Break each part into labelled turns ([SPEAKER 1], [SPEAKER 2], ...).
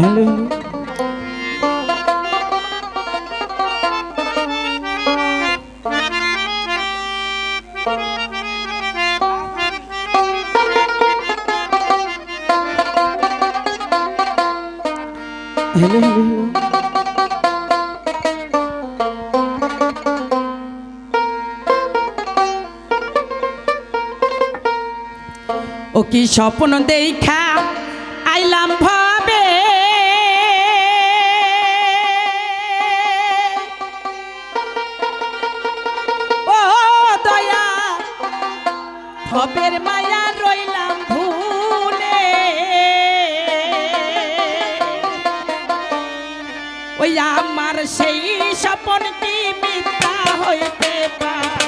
[SPEAKER 1] Hello. স্বপ্ন দেখা আইলাম আমার সেই স্বপন কি মিথ্যা হইতে পারে?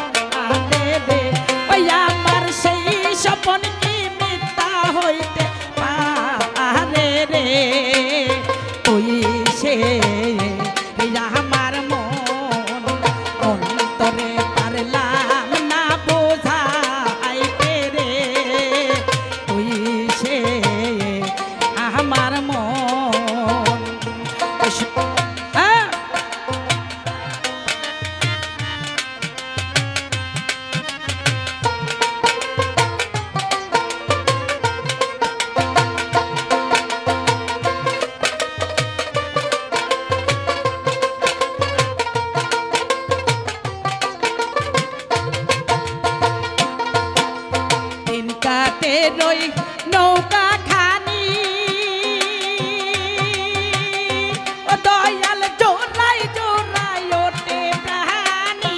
[SPEAKER 1] নৌকাতে রই নৌকা খানি। ও দয়াল জোলাই জোলাই ওটে প্রাণী।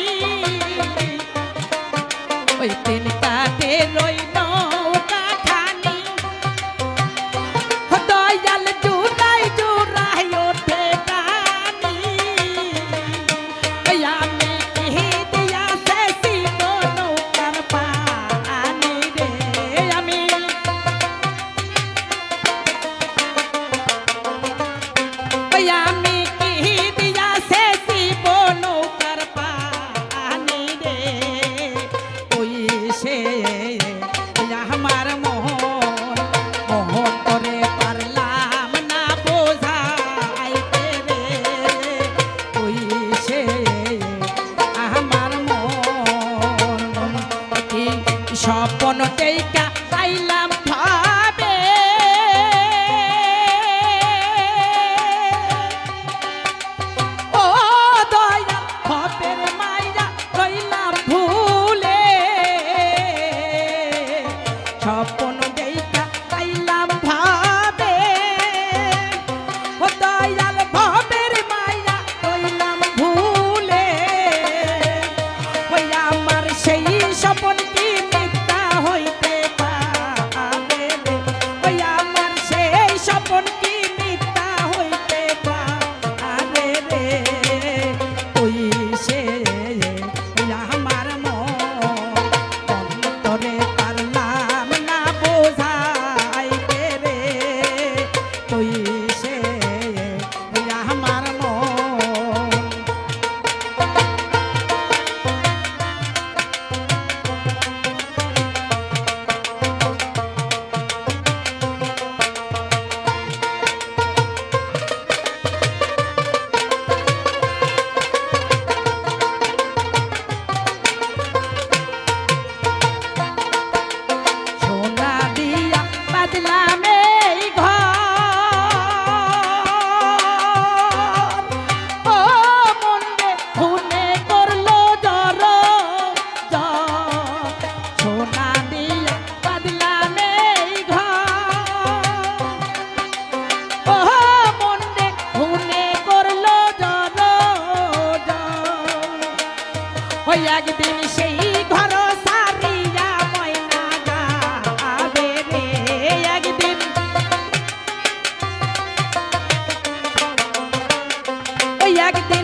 [SPEAKER 1] ওই তিন রই নৌকা স্বপনতে Será que tiene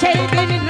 [SPEAKER 1] সেই দিন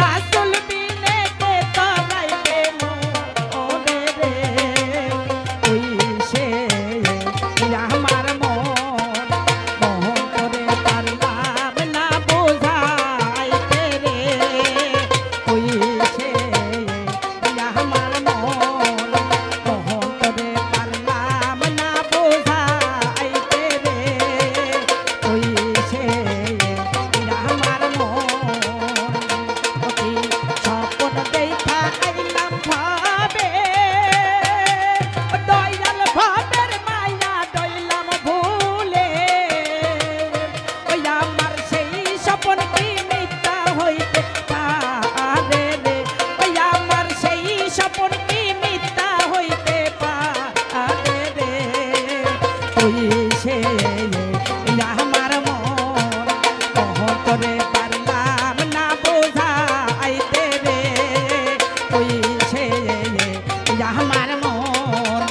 [SPEAKER 1] ছেলে আমার মন কহতরে না বোঝা আইতে রে। ওই ছেলে আমার মন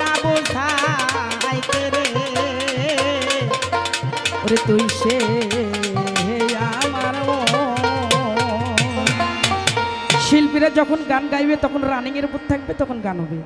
[SPEAKER 1] না বোঝা আইতে রে। ওরে তুই সে শিল্পীরা যখন গান গাইবে, তখন রানিংয়ের উপর থাকবে, তখন গান হবে।